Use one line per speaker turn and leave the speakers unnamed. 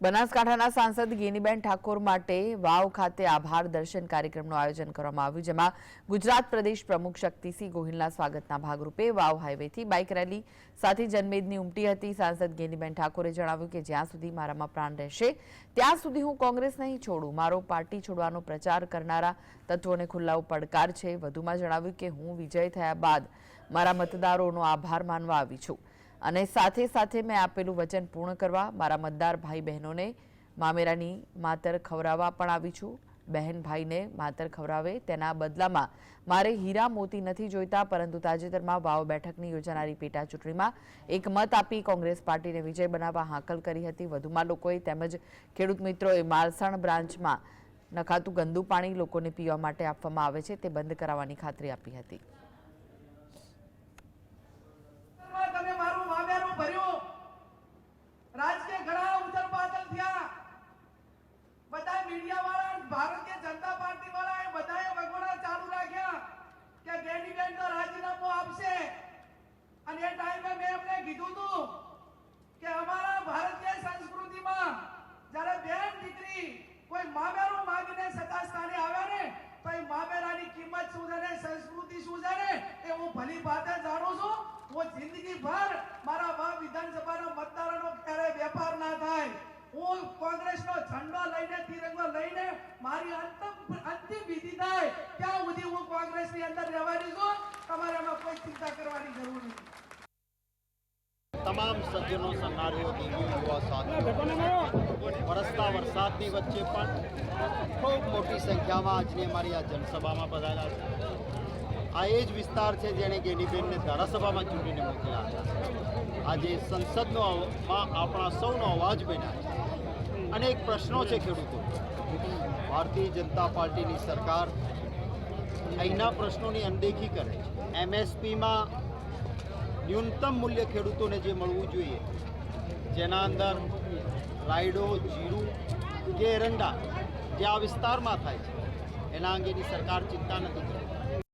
બનાસકાંઠાના સાંસદ ગેનીબેન ઠાકોર માટે વાવ ખાતે આભાર દર્શન કાર્યક્રમનું આયોજન કરવામાં આવ્યું, જેમાં ગુજરાત પ્રદેશ પ્રમુખ શક્તિસિંહ ગોહિલના સ્વાગતના ભાગરૂપે વાવ હાઈવેથી બાઇક રેલી સાથે જનમેદની ઉમટી હતી. સાંસદ ગેનીબેન ઠાકોરે જણાવ્યું કે જ્યાં સુધી મારામાં પ્રાણ રહેશે, ત્યાં સુધી હું કોંગ્રેસ નહીં છોડું. મારો પાર્ટી છોડવાનો પ્રચાર કરનારા તત્વોને ખુલ્લાઓ પડકાર છે. વધુમાં જણાવ્યું કે હું વિજય થયા બાદ મારા મતદારોનો આભાર માનવા આવી છું. અને સાથે સાથે મેં આપેલું વચન પૂર્ણ કરવા મારા મતદાર ભાઈ બહેનોને મામેરાની માતર ખવડાવવા પણ આવી છું. બહેન ભાઈને માતર ખવડાવે તેના બદલામાં મારે હીરા મોતી નથી જોઈતા, પરંતુ તાજેતરમાં વાવ બેઠકની યોજાનારી પેટા ચૂંટણીમાં એક મત આપી કોંગ્રેસ પાર્ટીને વિજય બનાવવા હાકલ કરી હતી. વધુમાં લોકોએ તેમજ ખેડૂત મિત્રોએ માલસણ બ્રાન્ચમાં નખાતું ગંદુ પાણી લોકોને પીવા માટે આપવામાં આવે છે. તે બંધ કરાવવાની ખાતરી આપી હતી
માં તમે મારું મામેરું ભર્યું રાજકીય ઘણા ઉથલ પાથલ થયા બધા મીડિયા વાળા ભારતીય જનતા પાર્ટી વાળા બધાએ વગોડા ચાલુ રાખ્યા કે કેન્ડિડેટ તો રાજીનામું આપશે. અને એ ટાઈમે મેં એમને કીધું હતું કે અમારા ભારતીય સંસ્કૃતિમાં જ્યારે બેન દીકરી કોઈ મામેરું માગીને સત્તા સ્થાને આવે ને, તો એ મામેરાની કિંમત શું છે ને, સંસ્કૃતિ શું છે ને, એ હું ભલી ભાતે જાણું છું. હું જિંદગી ભર મારા બાપ વિધાનસભાના મતદારોનો ક્યારે વેપાર ના થાય હું કોંગ્રેસનો ઝંડો લઈને તિરંગો લઈને મારી અંતિમ અંતિમ વિધિ થાય ત્યાં સુધી હું કોંગ્રેસની અંદર રહેવાની છું. તમારે એમાં કોઈ ચિંતા કરવાની જરૂર નથી.
તમામ સજ્જનો સન્નારીઓ દેવીઓ યુવા સાથીઓ વરસતા વરસાદની વચ્ચે પણ ખૂબ મોટી સંખ્યામાં આજની અમારી આ જનસભામાં પધાર્યા છે. આ એ જ વિસ્તાર છે જેણે ગેનીબેનને ધારાસભામાં ચૂંટીને મોકલ્યા. આજે સંસદનો માં આપણા સૌનો અવાજ બન્યા છે. અનેક પ્રશ્નો છે ખેડૂતો. ભારતીય જનતા પાર્ટીની સરકાર અહીંના પ્રશ્નોની અનદેખી કરે છે. એમએસપીમાં ન્યૂનતમ મૂલ્ય ખેડૂતોને જે મળવું જોઈએ, જેના અંદર રાયડો, જીરું કે એરંડા જે આ વિસ્તારમાં થાય છે, એના અંગેની સરકાર ચિંતા નથી કરતી.